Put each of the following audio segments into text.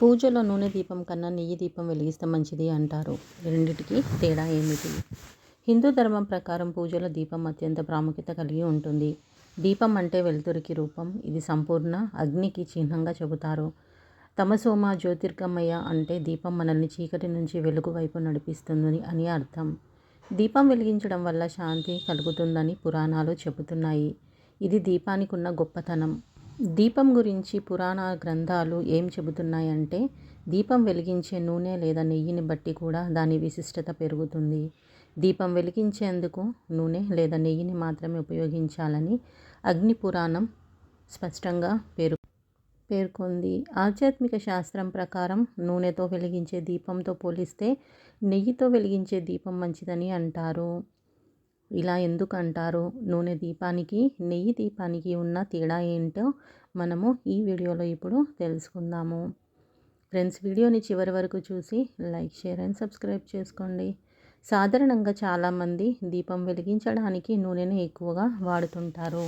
పూజలో నూనె దీపం కన్నా నెయ్యి దీపం వెలిగిస్తే మంచిది అంటారు. రెండిటికి తేడా ఏమిటి? హిందూ ధర్మం ప్రకారం పూజలో దీపం అత్యంత ప్రాముఖ్యత కలిగి ఉంటుంది. దీపం అంటే వెలుతురికి రూపం. ఇది సంపూర్ణ అగ్నికి చిహ్నంగా చెబుతారు. తమసోమ జ్యోతిర్గమయ అంటే దీపం మనల్ని చీకటి నుంచి వెలుగు వైపు నడిపిస్తుంది అని అర్థం. దీపం వెలిగించడం వల్ల శాంతి కలుగుతుందని పురాణాలు చెబుతున్నాయి. ఇది దీపానికి ఉన్న గొప్పతనం. దీపం గురించి పురాణ గ్రంథాలు ఏం చెబుతున్నాయంటే దీపం వెలిగించే నూనె లేదా నెయ్యిని బట్టి కూడా దాని విశిష్టత పెరుగుతుంది. దీపం వెలిగించేందుకు నూనె లేదా నెయ్యిని మాత్రమే ఉపయోగించాలని అగ్ని పురాణం స్పష్టంగా పేరు పేర్కొంది. ఆధ్యాత్మిక శాస్త్రం ప్రకారం నూనెతో వెలిగించే దీపంతో పోలిస్తే నెయ్యితో వెలిగించే దీపం మంచిదని అంటారు. ఇలా ఎందుకు అంటారు నూనె దీపానికి నెయ్యి దీపానికి ఉన్న తేడా ఏంటో మనము ఈ వీడియోలో ఇప్పుడు తెలుసుకుందాము. ఫ్రెండ్స్ వీడియోని చివరి వరకు చూసి లైక్ షేర్ అండ్ సబ్స్క్రైబ్ చేసుకోండి. సాధారణంగా చాలామంది దీపం వెలిగించడానికి నూనెను ఎక్కువగా వాడుతుంటారు.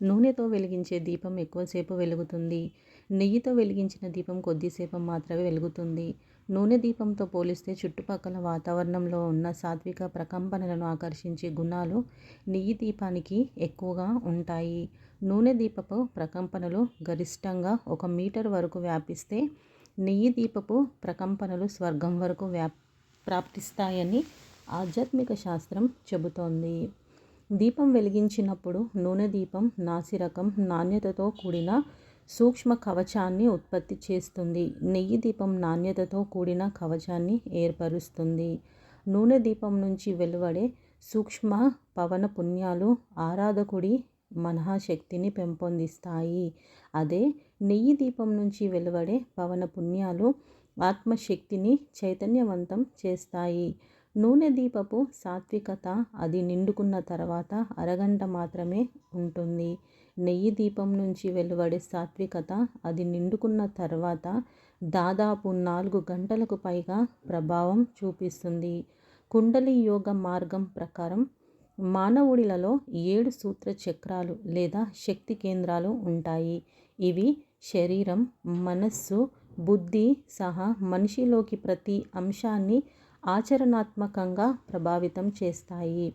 నూనెతో వెలిగించే దీపం ఎక్కువసేపు వెలుగుతుంది. నెయ్యితో వెలిగించిన దీపం కొద్దిసేపు మాత్రమే వెలుగుతుంది. నూనె దీపంతో పోలిస్తే చుట్టుపక్కల వాతావరణంలో ఉన్న సాత్విక ప్రకంపనలను ఆకర్షించే గుణాలు నెయ్యి దీపానికి ఎక్కువగా ఉంటాయి. నూనె దీపపు ప్రకంపనలు గరిష్టంగా ఒక మీటర్ వరకు వ్యాపిస్తే నెయ్యి దీపపు ప్రకంపనలు స్వర్గం వరకు వ్యా ప్రాప్తిస్తాయని ఆధ్యాత్మిక శాస్త్రం చెబుతోంది. దీపం వెలిగించినప్పుడు నూనె దీపం నాసిరకం నాణ్యతతో కూడిన సూక్ష్మ కవచాన్ని ఉత్పత్తి చేస్తుంది. నెయ్యి దీపం నాణ్యతతో కూడిన కవచాన్ని ఏర్పరుస్తుంది. నూనె దీపం నుంచి వెలువడే సూక్ష్మ పవన పుణ్యాలు ఆరాధకుడి మనఃశక్తిని పెంపొందిస్తాయి. అదే నెయ్యి దీపం నుంచి వెలువడే పవన పుణ్యాలు ఆత్మశక్తిని చైతన్యవంతం చేస్తాయి. నూనె దీపపు సాత్వికత అది నిండుకున్న తర్వాత అరగంట మాత్రమే ఉంటుంది. నెయ్యి దీపం నుంచి వెలువడే సాత్వికత అది నిండుకున్న తర్వాత దాదాపు నాలుగు గంటలకు పైగా ప్రభావం చూపిస్తుంది. కుండలి యోగ మార్గం ప్రకారం మానవుడిలలో ఏడు సూత్ర చక్రాలు లేదా శక్తి కేంద్రాలు ఉంటాయి. ఇవి శరీరం మనస్సు బుద్ధి సహా మనిషిలోకి ప్రతి అంశాన్ని ఆచరణాత్మకంగా ప్రభావితం చేస్తాయి.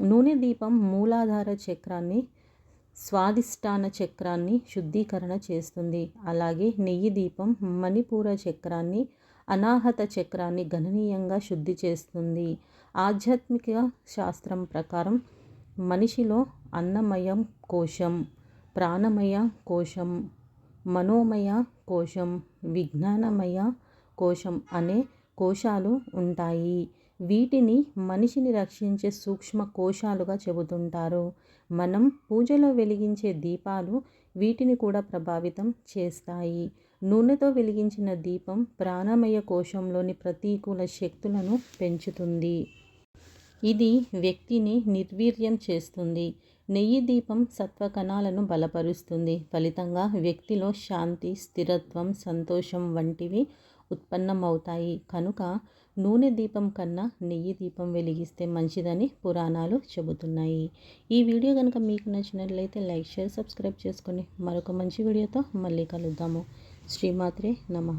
నూనె దీపం మూలాధార చక్రాన్ని స్వాదిష్టాన చక్రాన్ని శుద్ధీకరణ చేస్తుంది. అలాగే నెయ్యి దీపం మణిపూర చక్రాన్ని అనాహత చక్రాన్ని గణనీయంగా శుద్ధి చేస్తుంది. ఆధ్యాత్మిక శాస్త్రం ప్రకారం మనిషిలో అన్నమయం కోశం ప్రాణమయ కోశం మనోమయ కోశం విజ్ఞానమయ కోశం అనే కోశాలు ఉంటాయి. వీటిని మనిషిని రక్షించే సూక్ష్మ కోశాలుగా చెబుతుంటారు. మనం పూజలో వెలిగించే దీపాలు వీటిని కూడా ప్రభావితం చేస్తాయి. నూనెతో వెలిగించిన దీపం ప్రాణమయ కోశంలోని ప్రతికూల శక్తులను పెంచుతుంది. ఇది వ్యక్తిని నిర్వీర్యం చేస్తుంది. నెయ్యి దీపం సత్వకణాలను బలపరుస్తుంది. ఫలితంగా వ్యక్తిలో శాంతి స్థిరత్వం సంతోషం వంటివి ఉత్పన్నమవుతాయి. కనుక నూనె దీపం కన్నా నెయ్యి దీపం వెలిగిస్తే మంచిదని పురాణాలు చెబుతున్నాయి. ఈ వీడియో కనుక మీకు నచ్చినట్లయితే లైక్ షేర్ సబ్స్క్రైబ్ చేసుకొని మరొక మంచి వీడియోతో మళ్ళీ కలుద్దాము. శ్రీమాత్రే నమ.